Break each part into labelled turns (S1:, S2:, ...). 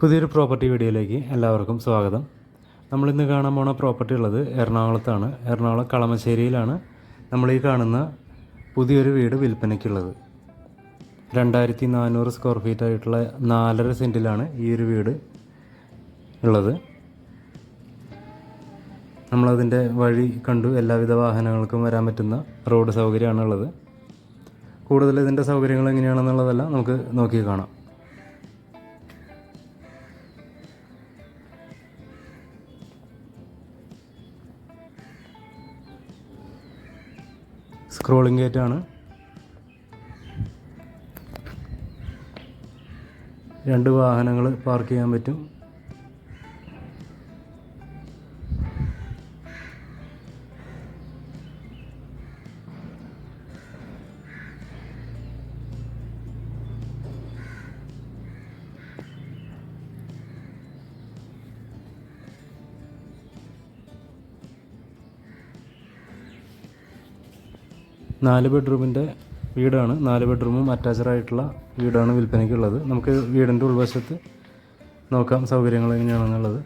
S1: പുതിയൊരു പ്രോപ്പർട്ടി വീഡിയോയിലേക്ക് എല്ലാവർക്കും സ്വാഗതം. നമ്മളിന്ന് കാണാൻ പോണ പ്രോപ്പർട്ടി ഉള്ളത് എറണാകുളത്താണ്. എറണാകുളം കളമശ്ശേരിയിലാണ് നമ്മൾ ഈ കാണുന്ന പുതിയൊരു വീട് വിൽപ്പനയ്ക്കുള്ളത്. രണ്ടായിരത്തി നാനൂറ് സ്ക്വയർ ഫീറ്റ് ആയിട്ടുള്ള നാലര സെന്റിലാണ് ഈ ഒരു വീട് ഉള്ളത്. നമ്മളതിന്റെ വഴി കണ്ടു എല്ലാവിധ വാഹനങ്ങൾക്കും വരാൻ പറ്റുന്ന റോഡ് സൗകര്യമാണുള്ളത് കൂടുതൽ ഇതിന്റെ സൗകര്യങ്ങൾ എങ്ങനെയാണെന്നുള്ളതെല്ലാം നമുക്ക് നോക്കി കാണാം. സ്ക്രോളിംഗ് ഗേറ്റാണ് രണ്ട് വാഹനങ്ങൾ പാർക്ക് ചെയ്യാൻ പറ്റും. നാല് ബെഡ്റൂമിന്റെ വീടാണ്. നാല് ബെഡ്റൂമും അറ്റാച്ച്ഡ് ആയിട്ടുള്ള വീടാണ് വിൽപ്പനയ്ക്കുള്ളത്. നമുക്ക് വീടിന്റെ ഉൾവശത്ത് നോക്കാം സൗകര്യങ്ങൾ എങ്ങനെയാണെന്നുള്ളത്.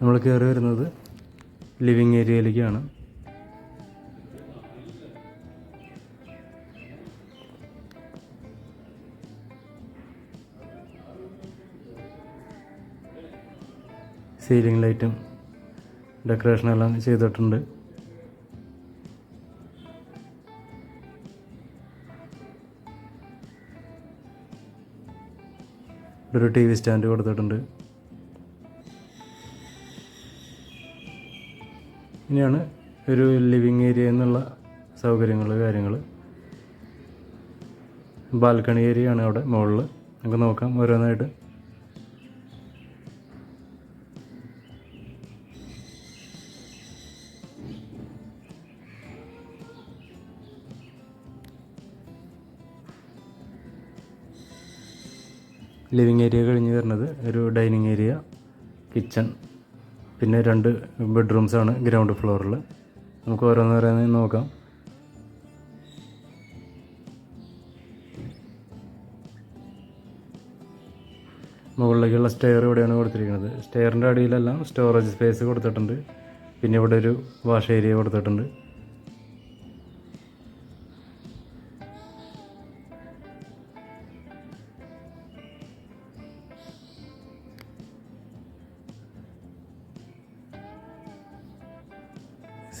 S1: നമ്മൾ കയറി വരുന്നത് ലിവിങ് ഏരിയയിലേക്കാണ്. സീലിംഗ് ലൈറ്റും ഡെക്കറേഷനെല്ലാം ചെയ്തിട്ടുണ്ട്. ഒരു ടി വി സ്റ്റാൻഡ് കൊടുത്തിട്ടുണ്ട്. ഇനിയാണ് ഒരു ലിവിങ് ഏരിയ എന്നുള്ള സൗകര്യങ്ങൾ കാര്യങ്ങൾ ബാൽക്കണി ഏരിയ ആണ് അവിടെ മുകളിൽ നമുക്ക് നോക്കാം ഓരോന്നായിട്ട്. ലിവിങ് ഏരിയ കഴിഞ്ഞ് വരുന്നത് ഒരു ഡൈനിങ് ഏരിയ കിച്ചൺ പിന്നെ രണ്ട് ബെഡ്റൂംസ് ആണ് ഗ്രൗണ്ട് ഫ്ലോറിൽ നമുക്ക് ഓരോന്നോരോന്ന് നോക്കാം. മുകളിലേക്കുള്ള സ്റ്റെയർ ഇവിടെയാണ് കൊടുത്തിരിക്കുന്നത്. സ്റ്റെയറിന്റെ അടിയിലെല്ലാം സ്റ്റോറേജ് സ്പേസ് കൊടുത്തിട്ടുണ്ട്. പിന്നെ ഇവിടെ ഒരു വാഷ് ഏരിയ കൊടുത്തിട്ടുണ്ട്.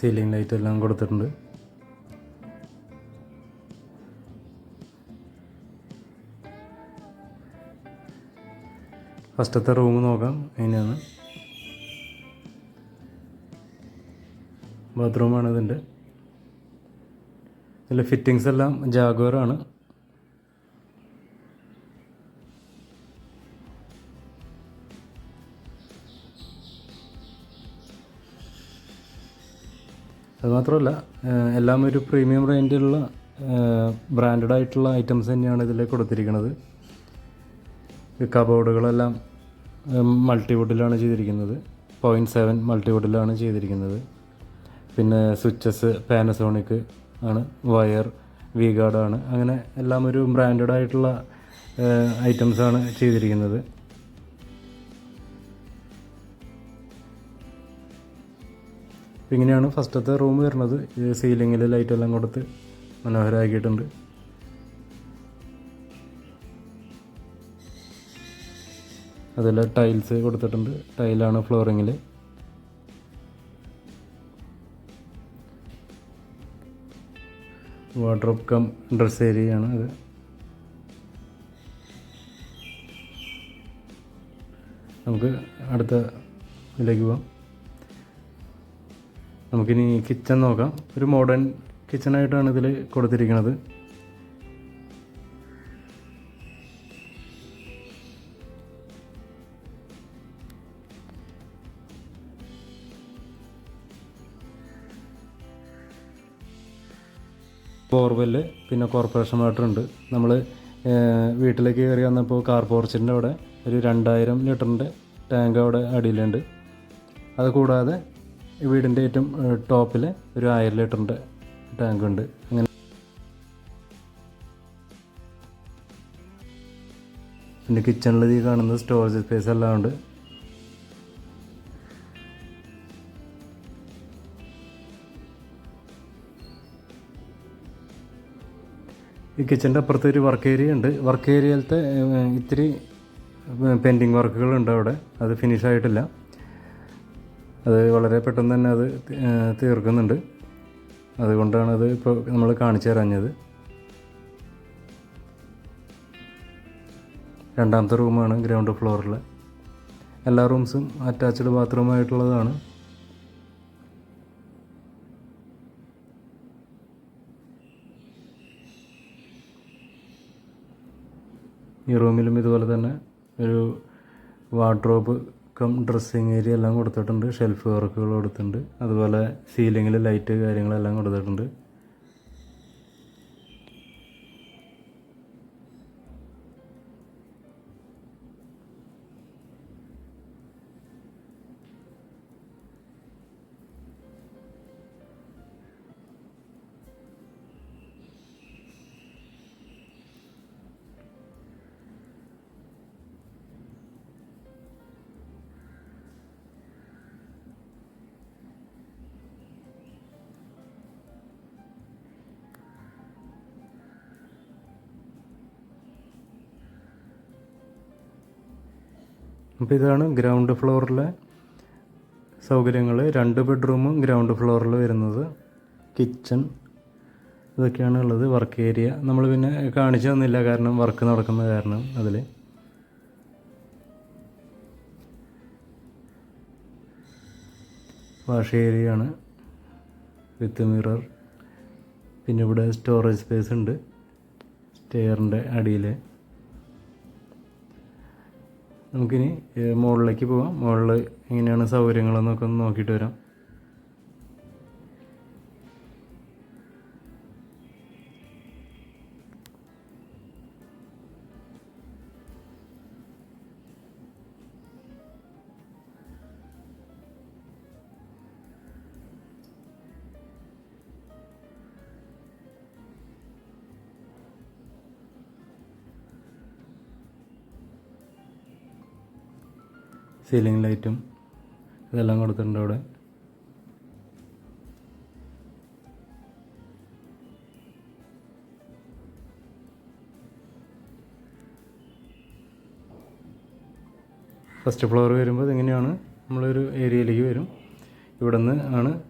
S1: സീലിംഗ് ലൈറ്റ് എല്ലാം കൊടുത്തിട്ടുണ്ട്. ഫസ്റ്റത്തെ റൂം നോക്കാം അതിനാണ് ബാത്റൂമാണ് ഇതിന്റെ. ഇതിൽ ഫിറ്റിങ്സ് എല്ലാം ജാഗോറാണ് അതുമാത്രമല്ല ഏഹ് എല്ലാം ഒരു പ്രീമിയം റേഞ്ചിലുള്ള ബ്രാൻഡഡ് ആയിട്ടുള്ള ഐറ്റംസ് തന്നെയാണ് ഇതിൽ കൊടുത്തിരിക്കുന്നത്. കബോർഡുകളെല്ലാം മൾട്ടിവുഡിലാണ് ചെയ്തിരിക്കുന്നത്. പോയിന്റ് സെവൻ മൾട്ടിവുഡിലാണ് ചെയ്തിരിക്കുന്നത്. പിന്നെ സ്വിച്ചസ് പാനസോണിക് ആണ് വയർ വി ഗാർഡാണ് അങ്ങനെ എല്ലാം ഒരു ബ്രാൻഡഡ് ആയിട്ടുള്ള ഐറ്റംസാണ് ചെയ്തിരിക്കുന്നത്. അപ്പം ഇങ്ങനെയാണ് ഫസ്റ്റത്തെ റൂം വരുന്നത്. സീലിങ്ങിൽ ലൈറ്റ് എല്ലാം കൊടുത്ത് മനോഹരമാക്കിയിട്ടുണ്ട് അതിൽ ടൈൽസ് കൊടുത്തിട്ടുണ്ട്. ടൈലാണ് ഫ്ലോറിങ്ങിൽ വാർഡ്രോബ് കം ഡ്രസ് ഏരിയയാണ് അത്. നമുക്ക് അടുത്ത ഇതിലേക്ക് പോവാം. നമുക്കിനി കിച്ചൺ നോക്കാം. ഒരു മോഡേൺ കിച്ചണായിട്ടാണ് ഇതിൽ കൊടുത്തിരിക്കുന്നത്. ബോർവെല്ല് പിന്നെ കോർപ്പറേഷൻ വാട്ടർ ഉണ്ട്. നമ്മൾ വീട്ടിലേക്ക് കയറി വന്നപ്പോൾ കാർ പോർച്ചിന്റെ അവിടെ ഒരു രണ്ടായിരം ലിറ്ററിന്റെ ടാങ്ക് അവിടെ അടിയിലുണ്ട്. അത് കൂടാതെ വീടിന്റെ ഏറ്റവും ടോപ്പിൽ ഒരു ആയിരം ലിറ്ററിന്റെ ടാങ്ക് ഉണ്ട്. അങ്ങനെ പിന്നെ കിച്ചണിൽ ഈ കാണുന്ന സ്റ്റോറേജ് സ്പേസ് എല്ലാം ഉണ്ട്. ഈ കിച്ചന്റെ അപ്പുറത്ത് ഒരു വർക്ക് ഏരിയ ഉണ്ട്. വർക്ക് ഏരിയയിലത്തെ ഇത്തിരി പെൻഡിങ് വർക്കുകളുണ്ട് അവിടെ. അത് ഫിനിഷ് ആയിട്ടില്ല. അത് വളരെ പെട്ടെന്ന് തന്നെ അത് തീർക്കുന്നുണ്ട്. അതുകൊണ്ടാണ് അത് ഇപ്പോൾ നമ്മൾ കാണിച്ചു തരാഞ്ഞത്. രണ്ടാമത്തെ റൂമാണ് ഗ്രൗണ്ട് ഫ്ലോറിൽ എല്ലാ റൂംസും അറ്റാച്ച്ഡ് ബാത്റൂമായിട്ടുള്ളതാണ്. ഈ റൂമിലും ഇതുപോലെ തന്നെ ഒരു വാർഡ്രോബ് കം ഡ്രസ്സിങ് ഏരിയ എല്ലാം കൊടുത്തിട്ടുണ്ട്. ഷെൽഫ് വർക്കുകൾ കൊടുത്തിട്ടുണ്ട്. അതുപോലെ സീലിങ്ങിൽ ലൈറ്റ് കാര്യങ്ങളെല്ലാം കൊടുത്തിട്ടുണ്ട്. അപ്പോൾ ഇതാണ് ഗ്രൗണ്ട് ഫ്ലോറിലെ സൗകര്യങ്ങൾ രണ്ട് ബെഡ്റൂമും ഗ്രൗണ്ട് ഫ്ലോറിൽ വരുന്നത്. കിച്ചൺ. ഇതൊക്കെയാണ് ഉള്ളത് വർക്ക് ഏരിയ. നമ്മൾ പിന്നെ കാണിച്ചു തന്നില്ല കാരണം വർക്ക് നടക്കുന്ന കാരണം അതിൽ വാഷ് ഏരിയ ആണ് വിത്ത് മിറർ. പിന്നെ ഇവിടെ സ്റ്റോറേജ് സ്പേസ് ഉണ്ട്. സ്റ്റെയറിന്റെ അടിയിൽ നമുക്കിനി മുകളിലേക്ക് പോവാം. മുകളിൽ എങ്ങനെയാണ് സൗകര്യങ്ങളെന്നൊക്കെ ഒന്ന് നോക്കിയിട്ട് വരാം. സീലിംഗ് ലൈറ്റും ഇതെല്ലാം കൊടുത്തിട്ടുണ്ട് അവിടെ. ഫസ്റ്റ് ഫ്ലോർ വരുമ്പോൾ ഇതെങ്ങനെയാണ്? നമ്മളൊരു ഏരിയയിലേക്ക് വരും. ഇവിടെ നിന്ന് ആണ്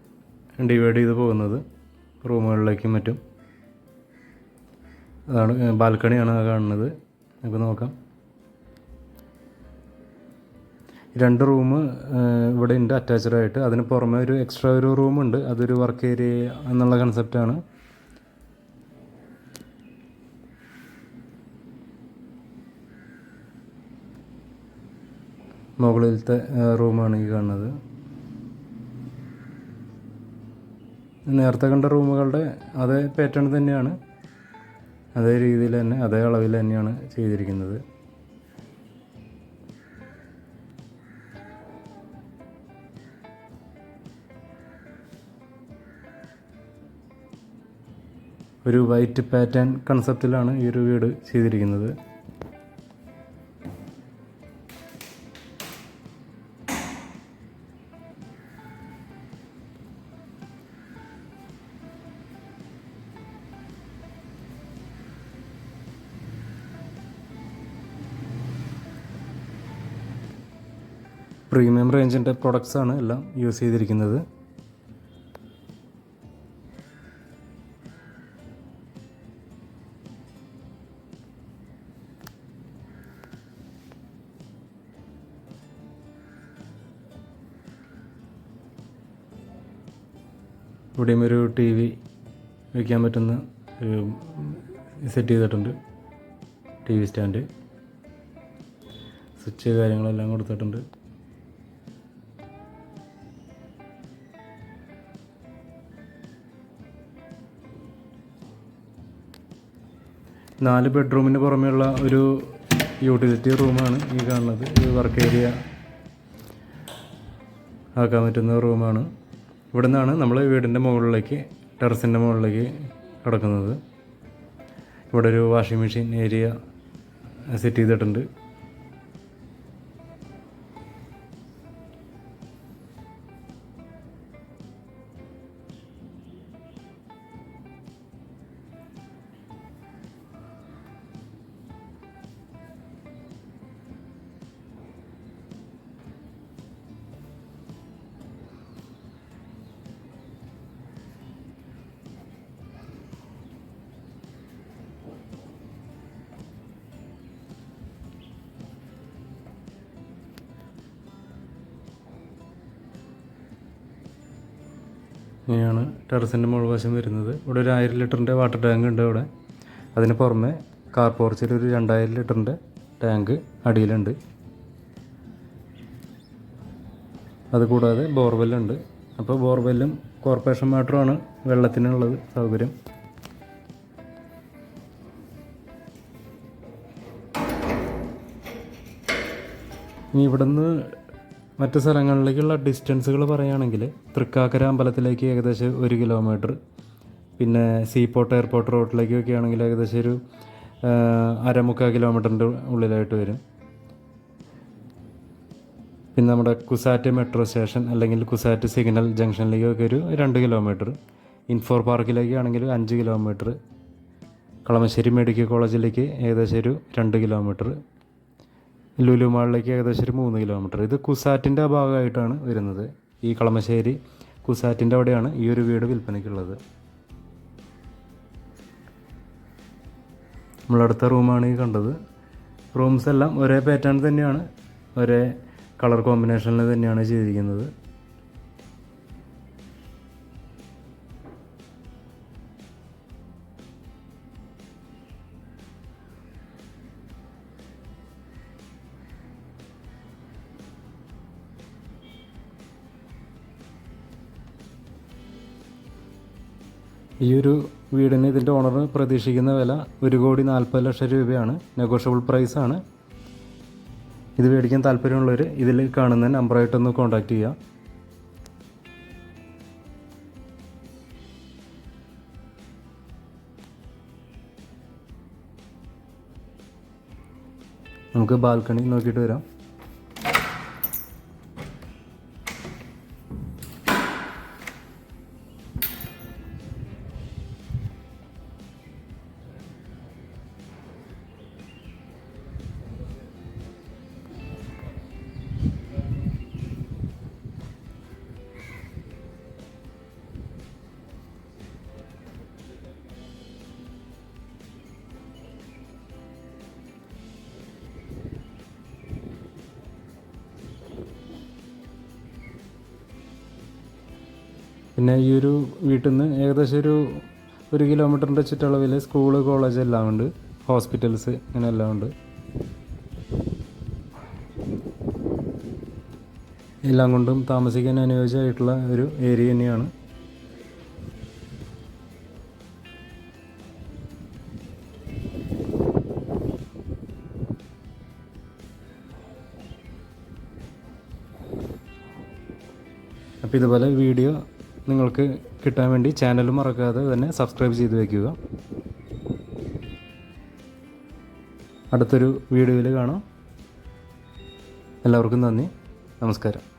S1: ഡിവൈഡ് ചെയ്ത് പോകുന്നത്. റൂമുകളിലേക്കും മറ്റും. അതാണ് ബാൽക്കണിയാണ് കാണുന്നത്. നമുക്ക് നോക്കാം. രണ്ട് റൂം ഇവിടെ ഉണ്ട് അറ്റാച്ച്ഡ് ആയിട്ട്. അതിന് പുറമെ ഒരു എക്സ്ട്രാ ഒരു റൂമുണ്ട് അതൊരു വർക്ക് ഏരിയ എന്നുള്ള കൺസെപ്റ്റാണ് മുകളിലത്തെ റൂമാണ് ഈ കാണുന്നത്. നേരത്തെ കണ്ട റൂമുകളുടെ അതേ പാറ്റേൺ തന്നെയാണ്. അതേ രീതിയിൽ തന്നെ അതേ അളവിൽ തന്നെയാണ് ചെയ്തിരിക്കുന്നത്. ഒരു വൈറ്റ് പാറ്റേൺ കൺസെപ്റ്റിലാണ് ഈ ഒരു വീട് ചെയ്തിരിക്കുന്നത്. പ്രീമിയം റേഞ്ചിന്റെ പ്രൊഡക്ട്സാണ് എല്ലാം യൂസ് ചെയ്തിരിക്കുന്നത്. ഇവിടെയും ഒരു ടി വി വയ്ക്കാൻ പറ്റുന്ന സെറ്റ് ചെയ്തിട്ടുണ്ട്. ടി വി സ്റ്റാൻഡ് സ്വിച്ച് കാര്യങ്ങളെല്ലാം കൊടുത്തിട്ടുണ്ട്. നാല് ബെഡ്റൂമിന് പുറമെയുള്ള ഒരു യൂട്ടിലിറ്റി റൂമാണ് ഈ കാണുന്നത്. വർക്ക് ഏരിയ ആക്കാൻ പറ്റുന്ന റൂമാണ് ഇവിടെ നിന്നാണ് നമ്മൾ വീടിന്റെ മുകളിലേക്ക് ടെറസിന്റെ മുകളിലേക്ക് കിടക്കുന്നത്. ഇവിടെ ഒരു വാഷിംഗ് മെഷീൻ ഏരിയ സെറ്റ് ചെയ്തിട്ടുണ്ട്. ഇങ്ങനെയാണ് ടെറസിന്റെ മുകൾവശം വരുന്നത്. ഇവിടെ ഒരു ആയിരം ലിറ്ററിന്റെ വാട്ടർ ടാങ്ക് ഉണ്ട് ഇവിടെ അതിന് പുറമെ കാർ പോർച്ചിൽ ഒരു രണ്ടായിരം ലിറ്ററിന്റെ ടാങ്ക് അടിയിലുണ്ട്. അതുകൂടാതെ ബോർവെല്ലുണ്ട്. അപ്പോൾ ബോർവെല്ലും കോർപ്പറേഷൻ വാട്ടറുമാണ് വെള്ളത്തിനുള്ളത് സൗകര്യം. ഇനി ഇവിടുന്ന് മറ്റ് സ്ഥലങ്ങളിലേക്കുള്ള ഡിസ്റ്റൻസുകൾ പറയുകയാണെങ്കിൽ തൃക്കാക്കര അമ്പലത്തിലേക്ക് ഏകദേശം ഒരു കിലോമീറ്റർ പിന്നെ സീപോർട്ട് എയർപോർട്ട് റോഡിലേക്കൊക്കെ ആണെങ്കിൽ ഏകദേശം ഒരു അരമുക്കാൽ കിലോമീറ്ററിന്റെ ഉള്ളിലായിട്ട് വരും. പിന്നെ നമ്മുടെ കുസാറ്റ് മെട്രോ സ്റ്റേഷൻ അല്ലെങ്കിൽ കുസാറ്റ് സിഗ്നൽ ജംഗ്ഷനിലേക്കൊക്കെ ഒരു രണ്ട് കിലോമീറ്റർ ഇൻഫോർ പാർക്കിലേക്ക് ആണെങ്കിൽ അഞ്ച് കിലോമീറ്റർ കളമശ്ശേരി മെഡിക്കൽ കോളേജിലേക്ക് ഏകദേശം ഒരു രണ്ട് കിലോമീറ്റർ ലുലു മാളിലേക്ക് ഏകദേശം ഒരു മൂന്ന് കിലോമീറ്റർ. ഇത് കുസാറ്റിന്റെ ഭാഗമായിട്ടാണ് വരുന്നത്. ഈ കളമശ്ശേരി കുസാറ്റിന്റെ അവിടെയാണ് ഈ ഒരു വീട് വിൽപ്പനയ്ക്കുള്ളത്. നമ്മളടുത്ത റൂമാണ് ഈ കണ്ടത്. റൂംസ് എല്ലാം ഒരേ പാറ്റേൺ തന്നെയാണ്. ഒരേ കളർ കോമ്പിനേഷനിൽ തന്നെയാണ് ചെയ്തിരിക്കുന്നത്. ഈ ഒരു വീടിന് ഇതിന്റെ ഓണർ പ്രതീക്ഷിക്കുന്ന വില ഒരു കോടി നാൽപ്പത് ലക്ഷം രൂപയാണ്. നെഗോഷ്യബിൾ പ്രൈസാണ് ഇത് മേടിക്കാൻ താല്പര്യമുള്ളവർ ഇതിൽ കാണുന്ന നമ്പറായിട്ടൊന്ന് കോൺടാക്റ്റ് ചെയ്യുക നമുക്ക് ബാൽക്കണി നോക്കിയിട്ട് വരാം. പിന്നെ ഈ ഒരു വീട്ടിൽ നിന്ന് ഏകദേശം ഒരു ഒരു കിലോമീറ്ററിന്റെ ചുറ്റളവിൽ സ്കൂൾ കോളേജ് എല്ലാം ഉണ്ട്. ഹോസ്പിറ്റൽസ് അങ്ങനെ എല്ലാം ഉണ്ട്. എല്ലാം കൊണ്ടും താമസിക്കാൻ അനുയോജ്യമായിട്ടുള്ള ഒരു ഏരിയ തന്നെയാണ്. അപ്പോൾ ഇതുപോലെ വീഡിയോ നിങ്ങൾക്ക് കിട്ടാൻ വേണ്ടി ചാനൽ മറക്കാതെ തന്നെ സബ്സ്ക്രൈബ് ചെയ്ത് വയ്ക്കുക അടുത്തൊരു വീഡിയോയിൽ കാണാം. എല്ലാവർക്കും നന്ദി. നമസ്കാരം.